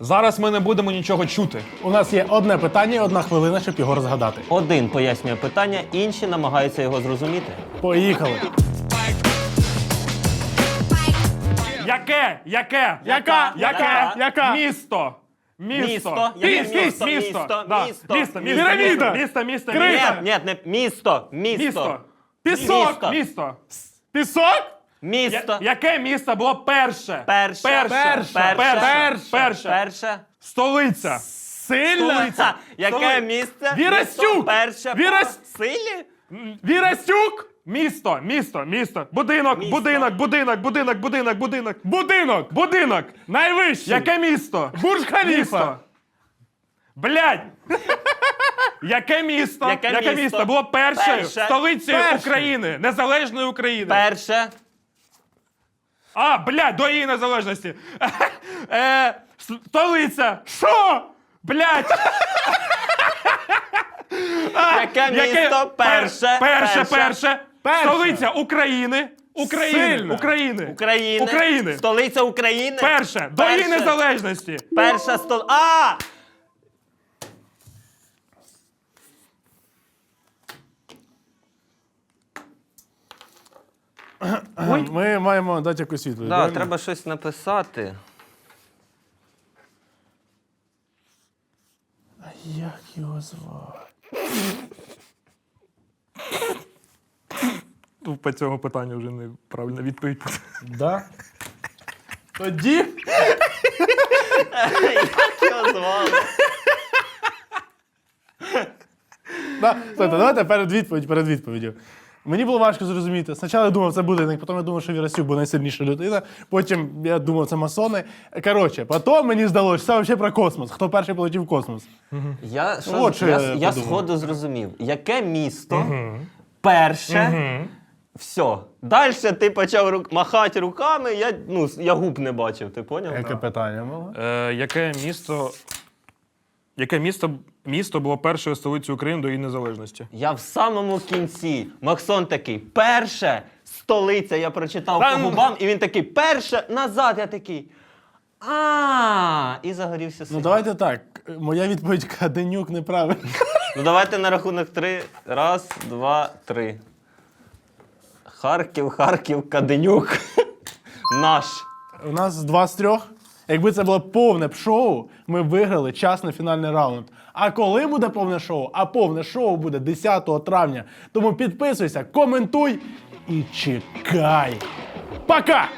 Зараз ми не будемо нічого чути. У нас є одне питання і одна хвилина, щоб його розгадати. Один пояснює питання, інші намагаються його зрозуміти. Поїхали. Яке? Яке? Яка? Яке? Яка? Місто. Місто. Місто. Яке Місто. місто? Місто. Місто. Да. Місто. Місто. Місто. Піраміда. Місто. Місто. Крита. Ні, ні, не місто. Місто. Місто. Пісок. Місто. Місто. Пісок? Місто. Я- Яке місто було перше? Перше. Перше. Перше. Перше. Перше. Перше. Столиця. Сильна? Ха, Яке Столи. місце? Вірастюк. Місто Перше. Вірас- Силі? Вірастюк? Місто. Місто. Місто. Будинок. Місто. Будинок. Будинок. Будинок. Будинок. Будинок. Будинок. Будинок. Найвищий. Яке місто? Бурж Халіфа. Місто. Блядь! Яке місто? Яке місто? було першою Перше. столицею Перше. України, незалежної України? Перше. А, блядь, до її незалежності. Е, столиця. Що? Блядь. Яке місто? Перше. Перше, перше. Перше. Столиця України. України. Сильно. України. України. України. Столиця України. Перше. До її Перше. незалежності. Перша стол. А! Ми маємо дати якусь відповідь. Да, правильно? треба щось написати. А Як його звати? Ну, По цьому питанню вже неправильна відповідь. Да? Тоді Як його звали? Да, слухайте, давайте перед відповідь, перед відповіддю. Мені було важко зрозуміти. Спочатку я думав, це будинок, потім я думав, що Вірасюк був найсильніша людина. Потім я думав, це масони. Коротше, потім мені здалося, що це взагалі про космос. Хто перший полетів в космос? Я, що, От що я, я я подумав. сходу зрозумів, яке місто перше. Все. Далі ти почав рук, махати руками, я, ну, я губ не бачив, ти поняв? Яке питання було? Е, яке місто. Яке місто, місто було першою столицею України до її незалежності? Я в самому кінці. Максон такий, перше, столиця, я прочитав Та по губам, і він такий, перше, назад, я такий. А, і загорівся Ну давайте так. Моя відповідь Каденюк неправильна. Ну давайте на рахунок три. Раз, два, три. Харків, Харків, Каденюк. Наш. У нас два з трьох. Якби це було повне шоу, ми виграли час на фінальний раунд. А коли буде повне шоу? А повне шоу буде 10 травня. Тому підписуйся, коментуй і чекай. Пока!